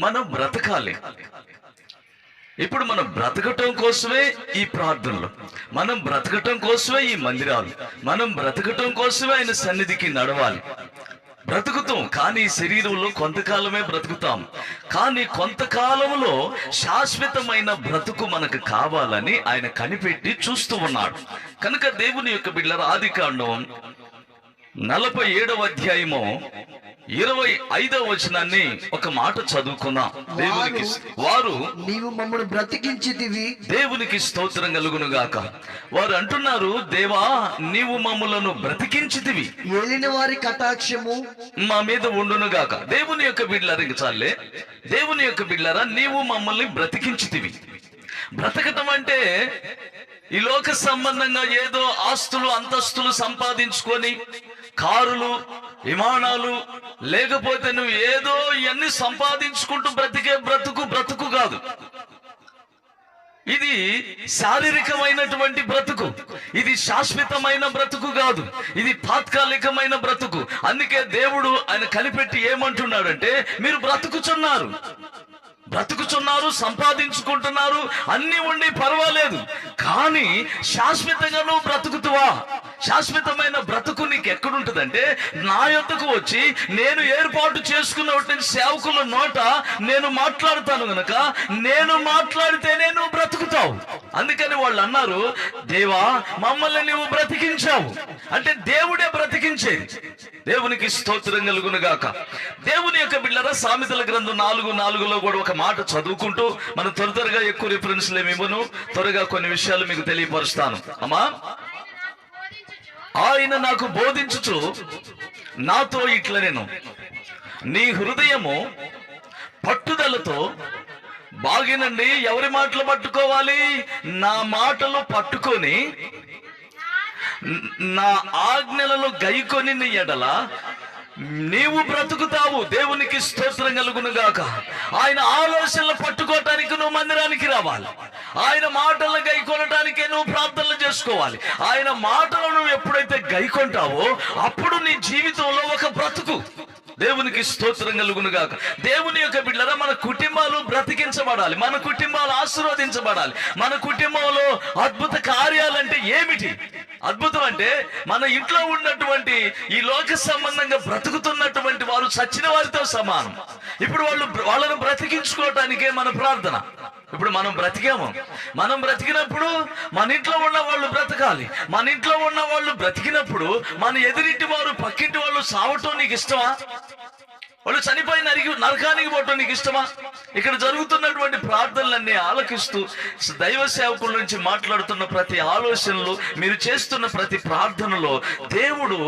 మనం బ్రతకాలి. ఇప్పుడు మనం బ్రతకటం కోసమే ఈ ప్రార్థనలు. మనం బ్రతకటం కోసమే ఈ మందిరాలు. మనం బ్రతకటం కోసమే ఆయన సన్నిధికి నడవాలి. బ్రతుకుతాం కానీ శరీరంలో కొంతకాలమే బ్రతుకుతాం. కానీ కొంతకాలంలో శాశ్వతమైన బ్రతుకు మనకు కావాలని ఆయన కనిపెట్టి చూస్తూ ఉన్నాడు. కనుక దేవుని యొక్క బిడ్డల ఆది కాండం నలభై ఏడవ అధ్యాయము ఇరవై ఐదవ వచనాన్ని ఒక మాట చదువుకుందాం. దేవునికి వారు నీవు మమ్మల్ని బ్రతికించితివి. దేవునికి స్తోత్రం కలుగును గాక వారు అంటున్నారు దేవా నీవు మమ్ములను బ్రతికించితివి. ఏలిన వారి కటాక్షము. మా మీద ఉండును గాక దేవుని యొక్క బిడ్డలారా చాలే. దేవుని యొక్క బిడ్డలారా నీవు మమ్మల్ని బ్రతికించితివి. బ్రతకటం అంటే ఈ లోక సంబంధంగా ఏదో ఆస్తులు అంతస్తులు సంపాదించుకొని కారులు విమానాలు లేకపోతే నువ్వు ఏదో ఇవన్నీ సంపాదించుకుంటూ బ్రతికే బ్రతుకు బ్రతుకు కాదు. ఇది శారీరకమైనటువంటి బ్రతుకు. ఇది శాశ్వతమైన బ్రతుకు కాదు. ఇది తాత్కాలికమైన బ్రతుకు. అందుకే దేవుడు ఆయన కనిపెట్టి ఏమంటున్నాడంటే మీరు బ్రతుకుచున్నారు. బ్రతుకుచున్నారు సంపాదించుకుంటున్నారు అన్ని ఉండి పర్వాలేదు. కానీ శాశ్వతంగా నువ్వు బ్రతుకుతువా? శాశ్వతమైన బ్రతుకు నీకు ఎక్కడుంటుందంటే నా యొద్దకు వచ్చి నేను ఏర్పాటు చేసుకున్న సేవకుల నోట నేను మాట్లాడుతాను గనక నేను మాట్లాడితేనే నువ్వు బ్రతుకుతావు. అందుకని వాళ్ళు అన్నారు దేవా మమ్మల్ని నువ్వు బ్రతికించావు. అంటే దేవుడే బ్రతికించేది. దేవునికి స్తోత్రం కలుగును గాక. దేవుని యొక్క బిళ్ళరా సామెతల గ్రంథం నాలుగు నాలుగులో కూడా ఒక మాట చదువుకుంటూ మనం త్వర త్వరగా ఎక్కువ రిఫరెన్స్లు ఏమి ఇవ్వను. త్వరగా కొన్ని విషయాలు మీకు తెలియపరుస్తాను. అమ్మా ఆయన నాకు బోధించుచు నాతో ఇట్ల నేను. నీ హృదయము పట్టుదలతో బాగినండి ఎవరి మాటలు పట్టుకోవాలి? నా మాటలు పట్టుకొని నా ఆజ్ఞలను గైకొని నీ ఎడల నీవు బ్రతుకుతావు. దేవునికి స్తోత్రం కలుగును గాక ఆయన ఆలోచనలు పట్టుకోవటానికి నువ్వు మందిరానికి రావాలి. ఆయన మాటలను గైకొనటానికే నువ్వు ప్రార్థనలు చేసుకోవాలి. ఆయన మాటలను నువ్వు ఎప్పుడైతే గైకొంటావో అప్పుడు నీ జీవితంలో ఒక బ్రతుకు. దేవునికి స్తోత్రం కలుగును గాక. దేవుని యొక్క బిడ్డరా మన కుటుంబాలు బ్రతికించబడాలి. మన కుటుంబాలు ఆశీర్వదించబడాలి. మన కుటుంబంలో అద్భుత కార్యాలంటే ఏమిటి? అద్భుతం అంటే మన ఇంట్లో ఉన్నటువంటి ఈ లోక సంబంధంగా బ్రతుకుతున్నటువంటి వారు చచ్చిన వారితో సమానం. ఇప్పుడు వాళ్ళు వాళ్ళను బ్రతికించుకోవటానికే మన ప్రార్థన. ఇప్పుడు మనం బ్రతికాము. మనం బ్రతికినప్పుడు మన ఇంట్లో ఉన్న వాళ్ళు బ్రతకాలి. మన ఇంట్లో ఉన్న వాళ్ళు బ్రతికినప్పుడు మన ఎదురింటి వారు పక్కింటి వాళ్ళు సావటం నీకు ఇష్టమా? వాళ్ళు చనిపోయి నరికి నరకానికి పోవటం నీకు ఇష్టమా? ఇక్కడ జరుగుతున్నటువంటి ప్రార్థనలన్నీ ఆలకిస్తూ దైవ సేవకుల నుంచి మాట్లాడుతున్న ప్రతి ఆలోచనలు మీరు చేస్తున్న ప్రతి ప్రార్థనలో దేవుడు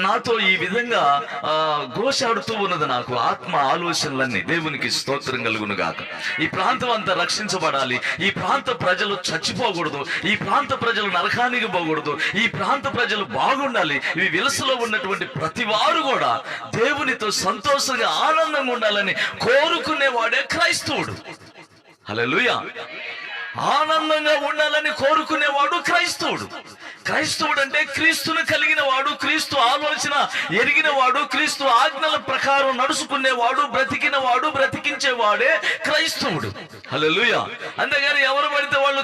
నాతో ఈ విధంగా ఆ, ఘోషాడుతూ ఉన్నది నాకు. ఆత్మ ఆలోచనలన్నీ దేవునికి స్తోత్రం కలుగును గాక ఈ ప్రాంతం అంతా రక్షించబడాలి. ఈ ప్రాంత ప్రజలు చచ్చిపోకూడదు. ఈ ప్రాంత ప్రజలు నరకానికి పోకూడదు. ఈ ప్రాంత ప్రజలు బాగుండాలి. ఈ విలసలో ఉన్నటువంటి ప్రతి వారు కూడా దేవునితో సంతోషంగా ఆనందంగా ఉండాలని కోరుకునేవాడే క్రైస్తవుడు. హల్లెలూయా. ఆనందంగా ఉండాలని కోరుకునేవాడు క్రైస్తవుడు. క్రైస్తవుడు అంటే క్రీస్తును కలిగిన వాడు క్రీస్తు ఆలోచన ఎరిగిన వాడు క్రీస్తు ఆజ్ఞల ప్రకారం నడుచుకునేవాడు బ్రతికిన వాడు బ్రతికించేవాడే క్రైస్తవుడు. హల్లెలూయా. అంతేగాని ఎవరు పడితే వాళ్ళు